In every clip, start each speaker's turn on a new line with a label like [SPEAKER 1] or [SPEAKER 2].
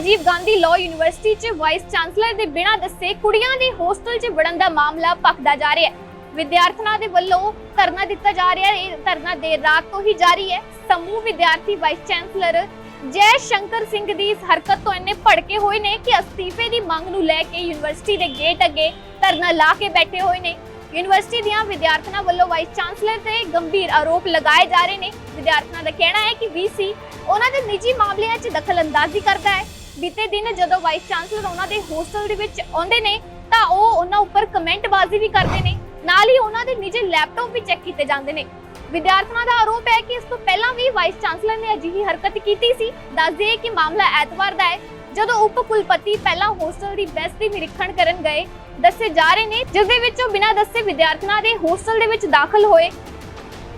[SPEAKER 1] Rajiv Gandhi law university 'ਚ vice chancellor ਦੇ ਬਿਨਾਂ ਦੱਸੇ ਕੁੜੀਆਂ ਦੇ ਹੋਸਟਲ 'ਚ ਵੜਨ ਦਾ ਮਾਮਲਾ ਭਖਦਾ ਜਾ ਰਿਹਾ ਹੈ। ਵਿਦਿਆਰਥਣਾਂ ਦੇ ਵੱਲੋਂ ਧਰਨਾ ਦਿੱਤਾ ਜਾ ਰਿਹਾ ਹੈ। ਇਹ ਧਰਨਾ ਦੇਰ ਰਾਤ ਤੋਂ ਹੀ ਜਾਰੀ ਹੈ। ਸਮੂਹ ਵਿਦਿਆਰਥੀ ਵਾਈਸ ਚਾਂਸਲਰ ਜੈ ਸ਼ੰਕਰ ਸਿੰਘ ਦੀ ਇਸ ਹਰਕਤ ਤੋਂ ਇੰਨੇ ਭੜਕੇ ਹੋਏ ਨੇ ਕਿ ਅਸਤੀਫੇ ਦੀ ਮੰਗ ਨੂੰ ਲੈ ਕੇ ਯੂਨੀਵਰਸਿਟੀ ਦੇ ਗੇਟ ਅੱਗੇ ਧਰਨਾ ਲਾ ਕੇ ਬੈਠੇ ਹੋਏ ਨੇ। ਯੂਨੀਵਰਸਿਟੀ ਦੀਆਂ ਵਿਦਿਆਰਥਣਾਂ ਵੱਲੋਂ ਵਾਈਸ ਚਾਂਸਲਰ ਤੇ ਗੰਭੀਰ ਆਰੋਪ ਲਗਾਏ ਜਾ ਰਹੇ ਨੇ। ਵਿਦਿਆਰਥਣਾਂ ਦਾ ਕਹਿਣਾ ਹੈ ਕਿ ਵੀਸੀ ਉਹਨਾਂ ਦੇ ਨਿੱਜੀ ਮਾਮਲਿਆਂ 'ਚ ਦਖਲਅੰਦਾਜ਼ੀ ਕਰਦਾ ਹੈ। ਬੀਤੇ ਦਿਨ ਜਦੋਂ ਵਾਈਸ ਚਾਂਸਲਰ ਉਹਨਾਂ ਦੇ ਹੋਸਟਲ ਦੇ ਵਿੱਚ ਆਉਂਦੇ ਨੇ, ਤਾਂ ਉਹ ਉਹਨਾਂ ਉੱਪਰ ਕਮੈਂਟਬਾਜ਼ੀ ਵੀ ਕਰਦੇ ਨੇ। ਨਾਲ ਹੀ ਉਹਨਾਂ ਦੇ ਨਿੱਜੀ ਲੈਪਟਾਪ ਵੀ ਚੈੱਕ ਕੀਤੇ ਜਾਂਦੇ ਨੇ। ਵਿਦਿਆਰਥਣਾਂ ਦਾ ਆਰੋਪ ਹੈ ਕਿ ਇਸ ਤੋਂ ਪਹਿਲਾਂ ਵੀ ਵਾਈਸ ਚਾਂਸਲਰ ਨੇ ਅਜਿਹੀ ਹਰਕਤ ਕੀਤੀ ਸੀ। ਦੱਸ ਦਈਏ ਕਿ ਮਾਮਲਾ ਐਤਵਾਰ ਦਾ ਹੈ। ਜਦੋਂ ਉਪ ਕੁਲਪਤੀ ਪਹਿਲਾਂ ਹੋਸਟਲ ਦੀ ਬੈਸ ਦੀ ਨਿਰੀਖਣ ਕਰਨ ਗਏ, ਦੱਸੇ ਜਾ ਰਹੇ ਨੇ, ਜਿਸ ਦੇ ਵਿੱਚ ਉਹ ਬਿਨਾਂ ਦੱਸੇ ਵਿਦਿਆਰਥਣਾਂ ਦੇ ਹੋਸਟਲ ਦੇ ਵਿੱਚ ਦਾਖਲ ਹੋਏ।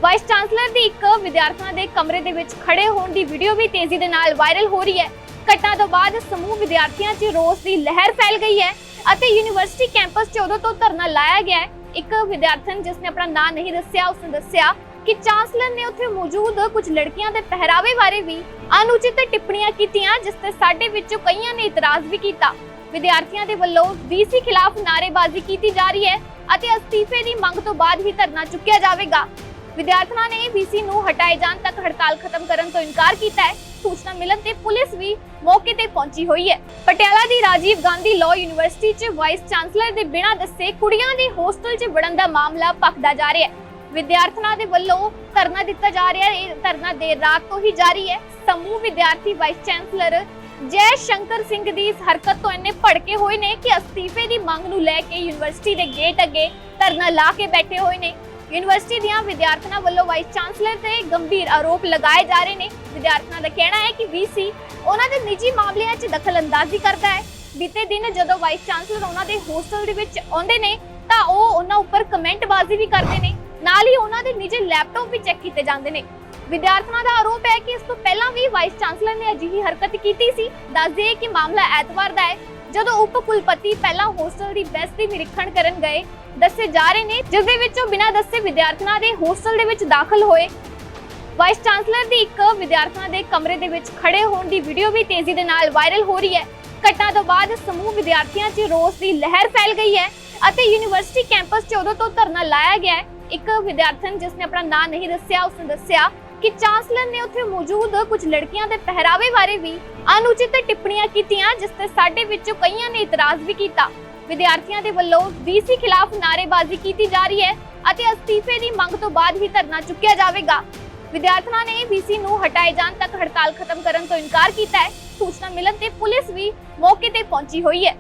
[SPEAKER 1] ਵਾਈਸ ਚਾਂਸਲਰ ਦੀ ਇੱਕ ਵਿਦਿਆਰਥਣਾਂ ਦੇ ਕਮਰੇ ਦੇ ਵਿੱਚ ਖੜੇ ਹੋਣ ਦੀ ਵੀਡੀਓ ਵੀ ਤੇਜ਼ੀ ਦੇ ਨਾਲ ਵਾਇਰਲ ਹੋ ਰਹੀ ਹੈ। ਘਟਨਾ ਤੋਂ ਬਾਅਦ ਸਮੂਹ ਵਿਦਿਆਰਥੀਆਂ 'ਚ ਰੋਸ ਦੀ ਲਹਿਰ ਫੈਲ ਗਈ ਹੈ ਅਤੇ ਯੂਨੀਵਰਸਿਟੀ ਕੈਂਪਸ 'ਚ ਉਦੋਂ ਤੋਂ ਧਰਨਾ ਲਾਇਆ ਗਿਆ ਹੈ। ਇੱਕ ਵਿਦਿਆਰਥਣ ਜਿਸ ਨੇ ਆਪਣਾ ਨਾਂ ਨਹੀਂ ਦੱਸਿਆ, ਉਸਨੇ ਦੱਸਿਆ ਕਿ ਚਾਂਸਲਰ ਨੇ ਉੱਥੇ ਮੌਜੂਦ ਕੁਝ ਲੜਕੀਆਂ ਦੇ ਪਹਿਰਾਵੇ ਬਾਰੇ ਵੀ ਅਨੁਚਿਤ ਟਿੱਪਣੀਆਂ ਕੀਤੀਆਂ, ਜਿਸ ਤੇ ਸਾਡੇ ਵਿੱਚੋਂ ਕਈਆਂ ਨੇ ਇਤਰਾਜ਼ ਵੀ ਕੀਤਾ। ਵਿਦਿਆਰਥੀਆਂ ਦੇ ਵੱਲੋਂ ਵੀਸੀ ਖਿਲਾਫ ਨਾਅਰੇਬਾਜ਼ੀ ਕੀਤੀ ਜਾ ਰਹੀ ਹੈ ਅਤੇ ਅਸਤੀਫੇ ਦੀ ਮੰਗ ਤੋਂ ਬਾਅਦ ਹੀ ਧਰਨਾ ਚੁੱਕਿਆ ਜਾਵੇਗਾ। ਵਿਦਿਆਰਥਣਾਂ ਨੇ ਵੀਸੀ ਨੂੰ ਹਟਾਏ ਜਾਣ ਤੱਕ ਹੜਤਾਲ ਖਤਮ ਕਰਨ ਤੋਂ ਇਨਕਾਰ ਕੀਤਾ ਹੈ। ਸੂਚਨਾ ਮਿਲਣ ਤੇ ਪੁਲਿਸ ਵੀ ਮੌਕੇ ਤੇ ਪਹੁੰਚੀ ਹੋਈ ਹੈ। ਪਟਿਆਲਾ ਦੀ ਰਾਜੀਵ ਗਾਂਧੀ ਲਾਅ ਯੂਨੀਵਰਸਿਟੀ 'ਚ ਵਾਈਸ ਚਾਂਸਲਰ ਦੇ ਬਿਨਾਂ ਦੱਸੇ ਕੁੜੀਆਂ ਦੇ ਹੋਸਟਲ 'ਚ ਵੜਨ ਦਾ ਮਾਮਲਾ ਭਖਦਾ ਜਾ ਰਿਹਾ ਹੈ। ਵਿਦਿਆਰਥਣਾਂ ਦੇ ਵੱਲੋਂ ਧਰਨਾ ਦਿੱਤਾ ਜਾ ਰਿਹਾ ਹੈ। ਇਹ ਧਰਨਾ ਦੇਰ ਰਾਤ ਤੋਂ ਹੀ ਜਾਰੀ ਹੈ। ਸਮੂਹ ਵਿਦਿਆਰਥੀ ਵਾਈਸ ਚਾਂਸਲਰ ਜੈ ਸ਼ੰਕਰ ਸਿੰਘ ਦੀ ਇਸ ਹਰਕਤ ਤੋਂ ਇੰਨੇ ਭੜਕੇ ਹੋਏ ਨੇ ਕਿ ਅਸਤੀਫੇ ਦੀ ਮੰਗ ਨੂੰ ਲੈ ਕੇ ਯੂਨੀਵਰਸਿਟੀ ਦੇ ਗੇਟ ਅੱਗੇ ਧਰਨਾ ਲਾ ਕੇ ਬੈਠੇ ਹੋਏ ਨੇ। ਯੂਨੀਵਰਸਿਟੀ ਦੀਆਂ ਵਿਦਿਆਰਥਣਾਂ ਵੱਲੋਂ ਵਾਈਸ ਚਾਂਸਲਰ ਤੇ ਗੰਭੀਰ ਆਰੋਪ ਲਗਾਏ ਜਾ ਰਹੇ ਨੇ। ਵਿਦਿਆਰਥਣਾਂ ਦਾ ਕਹਿਣਾ ਹੈ ਕਿ ਵੀਸੀ ਉਹਨਾਂ ਦੇ ਨਿੱਜੀ ਮਾਮਲਿਆਂ 'ਚ ਦਖਲਅੰਦਾਜ਼ੀ ਕਰਦਾ ਹੈ। ਬੀਤੇ ਦਿਨ ਜਦੋਂ ਵਾਈਸ ਚਾਂਸਲਰ ਉਹਨਾਂ ਦੇ ਹੋਸਟਲ ਦੇ ਵਿੱਚ ਆਉਂਦੇ ਨੇ, ਤਾਂ ਉਹ ਉਹਨਾਂ ਉੱਪਰ ਕਮੈਂਟਬਾਜ਼ੀ ਵੀ ਕਰਦੇ ਨੇ। ਨਾਲ ਹੀ ਉਹਨਾਂ ਦੇ ਨਿੱਜੀ ਲੈਪਟਾਪ ਵੀ ਚੈੱਕ ਕੀਤੇ ਜਾਂਦੇ ਨੇ। ਵਿਦਿਆਰਥਣਾਂ ਦਾ ਆਰੋਪ ਹੈ ਕਿ ਇਸ ਤੋਂ ਪਹਿਲਾਂ ਵੀ ਵਾਈਸ ਚਾਂਸਲਰ ਨੇ ਅਜਿਹੀ ਹਰਕਤ ਕੀਤੀ ਸੀ। ਦੱਸ ਦਈਏ ਕਿ ਮਾਮਲਾ ਐਤਵਾਰ ਦਾ ਹੈ। ਜਦੋਂ ਉਪ ਕੁਲਪਤੀ ਪਹਿਲਾਂ ਹੋਸਟਲ ਦੀ ਬੈਸ ਦੀ ਨਿਰੀਖਣ ਕਰਨ ਗਏ, ਦੱਸੇ ਜਾ ਰਹੇ ਨੇ ਜਿਸ ਦੇ ਵਿੱਚ ਬਿਨਾਂ ਦੱਸੇ ਵਿਦਿਆਰਥਣਾਂ ਦੇ ਹੋਸਟਲ ਦੇ ਵਿੱਚ ਦਾਖਲ ਹੋਏ। ਵਾਈਸ ਚਾਂਸਲਰ ਦੀ ਇੱਕ ਵਿਦਿਆਰਥਣਾਂ ਦੇ ਕਮਰੇ ਦੇ ਵਿੱਚ ਖੜੇ ਹੋਣ ਦੀ ਵੀਡੀਓ ਵੀ ਤੇਜ਼ੀ ਦੇ ਨਾਲ ਵਾਇਰਲ ਹੋ ਰਹੀ ਹੈ। ਘਟਨਾ ਤੋਂ ਬਾਅਦ ਸਮੂਹ ਵਿਦਿਆਰਥੀਆਂ 'ਚ ਰੋਸ ਦੀ ਲਹਿਰ ਫੈਲ ਗਈ ਹੈ ਅਤੇ ਯੂਨੀਵਰਸਿਟੀ ਕੈਂਪਸ 'ਚ ਉਦੋਂ ਤੋਂ ਧਰਨਾ ਲਾਇਆ ਗਿਆ ਹੈ। ਇੱਕ ਵਿਦਿਆਰਥਣ ਜਿਸ ਨੇ ਆਪਣਾ ਨਾਂ ਨਹੀਂ ਦੱਸਿਆ, ਉਸਨੇ ਦੱਸਿਆ ਕਿ ਚਾਂਸਲਰ ਨੇ ਉੱਥੇ ਮੌਜੂਦ ਕੁਝ ਲੜਕੀਆਂ ਦੇ ਪਹਿਰਾਵੇ ਬਾਰੇ ਵੀ ਅਨੁਚਿਤ ਟਿੱਪਣੀਆਂ ਕੀਤੀਆਂ, ਜਿਸ ਤੇ ਸਾਡੇ ਵਿੱਚੋਂ ਕਈਆਂ ਨੇ ਇਤਰਾਜ਼ ਵੀ ਕੀਤਾ। ਵਿਦਿਆਰਥੀਆਂ ਦੇ ਵੱਲੋਂ ਵੀਸੀ ਖਿਲਾਫ ਨਾਅਰੇਬਾਜ਼ੀ ਕੀਤੀ ਜਾ ਰਹੀ ਹੈ ਅਤੇ ਅਸਤੀਫੇ ਦੀ ਮੰਗ ਤੋਂ ਬਾਅਦ ਹੀ ਧਰਨਾ ਚੁੱਕਿਆ ਜਾਵੇਗਾ। ਵਿਦਿਆਰਥਣਾਂ ਨੇ ਵੀਸੀ ਨੂੰ ਹਟਾਏ ਜਾਣ ਤੱਕ ਹੜਤਾਲ ਖਤਮ ਕਰਨ ਤੋਂ ਇਨਕਾਰ ਕੀਤਾ ਹੈ। ਸੂਚਨਾ ਮਿਲਣ ਤੇ ਪੁਲਿਸ ਵੀ ਮੌਕੇ ਤੇ ਪਹੁੰਚੀ ਹੋਈ ਹੈ।